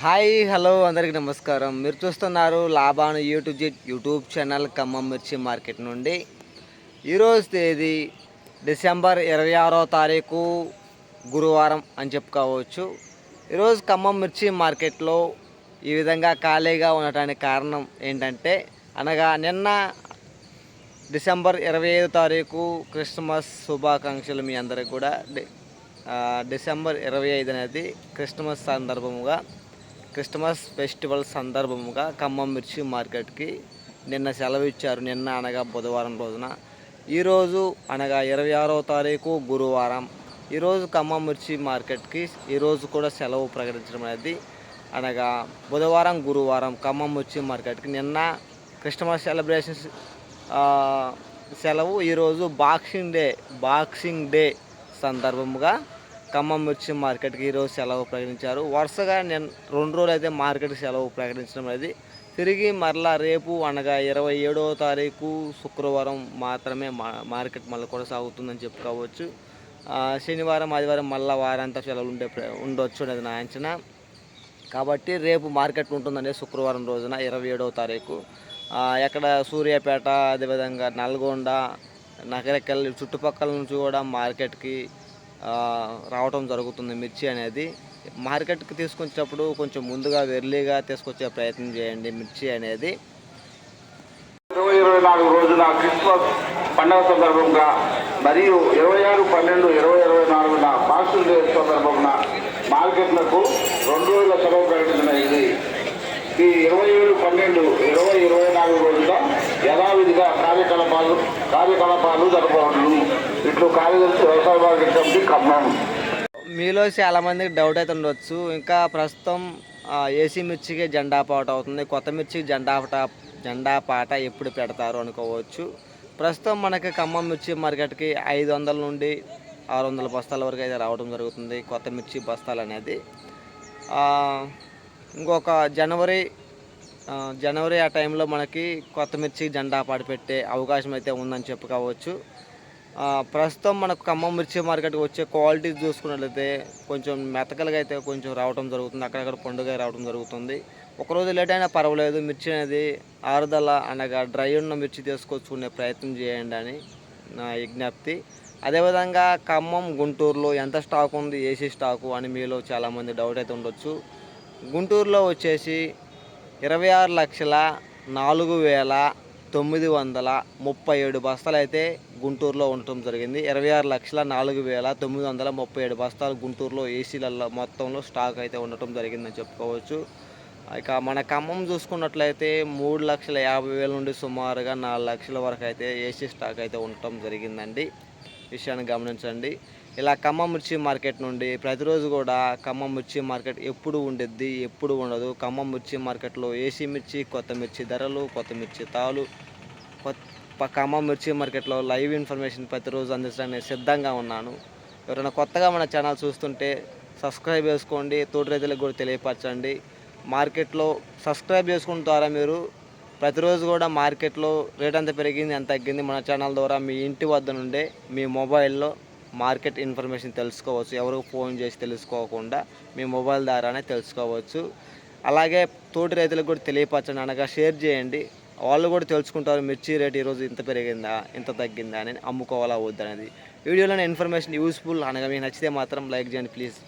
Hi hello అందరికీ నమస్కారం. మీరు చూస్తున్నారు Laban YouTube YouTube channel Khammam Mirchi market నుండి. ఈరోజు తేదీ డిసెంబర్ ఇరవై ఆరో తారీఖు గురువారం అని చెప్పుకోవచ్చు. ఈరోజు ఖమ్మం మిర్చి మార్కెట్లో ఈ విధంగా ఖాళీగా ఉండటానికి కారణం ఏంటంటే అనగా నిన్న డిసెంబర్ ఇరవై ఐదు తారీఖు క్రిస్మస్ శుభాకాంక్షలు మీ అందరికి కూడా. డిసెంబర్ ఇరవై ఐదు అనేది క్రిస్మస్ సందర్భముగా క్రిస్మస్ ఫెస్టివల్ సందర్భముగా ఖమ్మం మిర్చి మార్కెట్కి నిన్న సెలవు ఇచ్చారు. నిన్న అనగా బుధవారం రోజున. ఈరోజు అనగా ఇరవై ఆరో తారీఖు గురువారం. ఈరోజు ఖమ్మం మిర్చి మార్కెట్కి ఈరోజు కూడా సెలవు ప్రకటించడం అనేది అనగా బుధవారం గురువారం ఖమ్మం మిర్చి మార్కెట్కి నిన్న క్రిస్మస్ సెలబ్రేషన్స్ సెలవు. ఈరోజు బాక్సింగ్ డే బాక్సింగ్ డే సందర్భముగా ఖమ్మం మిర్చి మార్కెట్కి ఈరోజు సెలవు ప్రకటించారు. వరుసగా నేను రెండు రోజులు అయితే మార్కెట్ సెలవు ప్రకటించడం అనేది తిరిగి మరలా రేపు అనగా ఇరవై ఏడవ తారీఖు శుక్రవారం మాత్రమే మా మార్కెట్ మళ్ళీ కొనసాగుతుందని చెప్పుకోవచ్చు. శనివారం ఆదివారం మళ్ళీ వారంతా సెలవులు ఉండే ఉండొచ్చు అనేది నా అంచనా. కాబట్టి రేపు మార్కెట్ ఉంటుందండి శుక్రవారం రోజున ఇరవై ఏడవ తారీఖు. ఎక్కడ సూర్యాపేట అదేవిధంగా నల్గొండ నగరకెళ్ళి చుట్టుపక్కల నుంచి కూడా మార్కెట్కి రావటం జరుగుతుంది మిర్చి అనేది. మార్కెట్కి తీసుకొచ్చేటప్పుడు కొంచెం ముందుగా వెర్లీగా తీసుకొచ్చే ప్రయత్నం చేయండి మిర్చి అనేది. ఇరవై ఇరవై నాలుగు రోజున క్రిస్మస్ పండుగ సందర్భంగా మరియు ఇరవై ఆరు పన్నెండు ఇరవై ఇరవై నాలుగున బాక్సింగ్ డే సందర్భంగా మార్కెట్లకు రెండు రోజుల సెలవు రెండు ఇరవై ఇరవై నాలుగు రోజున యథావిధిగా కార్యకలాపాలు కార్యకలాపాలు జరపబడును. ఇట్లు కార్యదర్శి వ్యవసాయ మార్కెట్ కమిటీ ఖమ్మం మీలో చాలామందికి డౌట్ అయితే ఉండొచ్చు. ఇంకా ప్రస్తుతం ఏసీ మిర్చికి జెండా పాట అవుతుంది. కొత్త మిర్చికి జెండా పాట జెండా పాట ఎప్పుడు పెడతారు అనుకోవచ్చు. ప్రస్తుతం మనకి ఖమ్మం మిర్చి మార్కెట్కి ఐదు వందల నుండి ఆరు వందల బస్తాల వరకు అయితే రావడం జరుగుతుంది కొత్త మిర్చి బస్తాలు అనేది. ఇంకొక జనవరి జనవరి ఆ టైంలో మనకి కొత్త మిర్చి జెండా పడిపెట్టే అవకాశం అయితే ఉందని చెప్పుకోవచ్చు. ప్రస్తుతం మనకు ఖమ్మం మిర్చి మార్కెట్కి వచ్చే క్వాలిటీ చూసుకున్నట్లయితే కొంచెం మెతకలుగా అయితే కొంచెం రావడం జరుగుతుంది. అక్కడక్కడ పండుగ రావడం జరుగుతుంది. ఒకరోజు లేట్ అయినా పర్వాలేదు. మిర్చి అనేది ఆరుదల అనగా డ్రై ఉన్న మిర్చి తీసుకొచ్చుకునే ప్రయత్నం చేయండి అని నా విజ్ఞప్తి అదేవిధంగా ఖమ్మం గుంటూరులో ఎంత స్టాక్ ఉంది ఏసీ స్టాకు అని మీలో చాలామంది డౌట్ అయితే ఉండొచ్చు. గుంటూరులో వచ్చేసి ఇరవై ఆరు లక్షల నాలుగు వేల తొమ్మిది వందల ముప్పై ఏడు బస్తాలు అయితే గుంటూరులో ఉండటం జరిగింది. ఇరవై ఆరు లక్షల నాలుగు వేల తొమ్మిది వందల ముప్పై ఏడు బస్తాలు గుంటూరులో ఏసీలలో మొత్తంలో స్టాక్ అయితే ఉండటం జరిగిందని చెప్పుకోవచ్చు. ఇక మన ఖమ్మం చూసుకున్నట్లయితే మూడు లక్షల యాభై వేల నుండి సుమారుగా నాలుగు లక్షల వరకు అయితే ఏసీ స్టాక్ అయితే ఉండటం జరిగిందండి. విషయాన్ని గమనించండి. ఇలా ఖమ్మం మిర్చి మార్కెట్ నుండి ప్రతిరోజు కూడా ఖమ్మం మిర్చి మార్కెట్ ఎప్పుడు ఉండిద్ది ఎప్పుడు ఉండదు. ఖమ్మం మిర్చి మార్కెట్లో ఏసీ మిర్చి కొత్త మిర్చి ధరలు కొత్త మిర్చి తాలు కొత్త ఖమ్మం మిర్చి మార్కెట్లో లైవ్ ఇన్ఫర్మేషన్ ప్రతిరోజు అందించడానికి సిద్ధంగా ఉన్నాను. ఎవరైనా కొత్తగా మన ఛానల్ చూస్తుంటే సబ్స్క్రైబ్ చేసుకోండి. తోటి రైతులకు కూడా తెలియపరచండి. మార్కెట్లో సబ్స్క్రైబ్ చేసుకున్న ద్వారా మీరు ప్రతిరోజు కూడా మార్కెట్లో రేట్ ఎంత పెరిగింది ఎంత తగ్గింది. మన ఛానల్ ద్వారా మీ ఇంటి వద్ద నుండే మీ మొబైల్లో మార్కెట్ ఇన్ఫర్మేషన్ తెలుసుకోవచ్చు. ఎవరికి ఫోన్ చేసి తెలుసుకోకుండా మీ మొబైల్ ద్వారానే తెలుసుకోవచ్చు. అలాగే తోటి రైతులకు కూడా తెలియపరచండి అనగా షేర్ చేయండి. వాళ్ళు కూడా తెలుసుకుంటారు మిర్చి రేట్ ఈరోజు ఇంత పెరిగిందా ఇంత తగ్గిందా అని అమ్ముకోవాలా వద్దనేది. వీడియోలోని ఇన్ఫర్మేషన్ యూస్ఫుల్ అనగా మీకు నచ్చితే మాత్రం లైక్ చేయండి ప్లీజ్.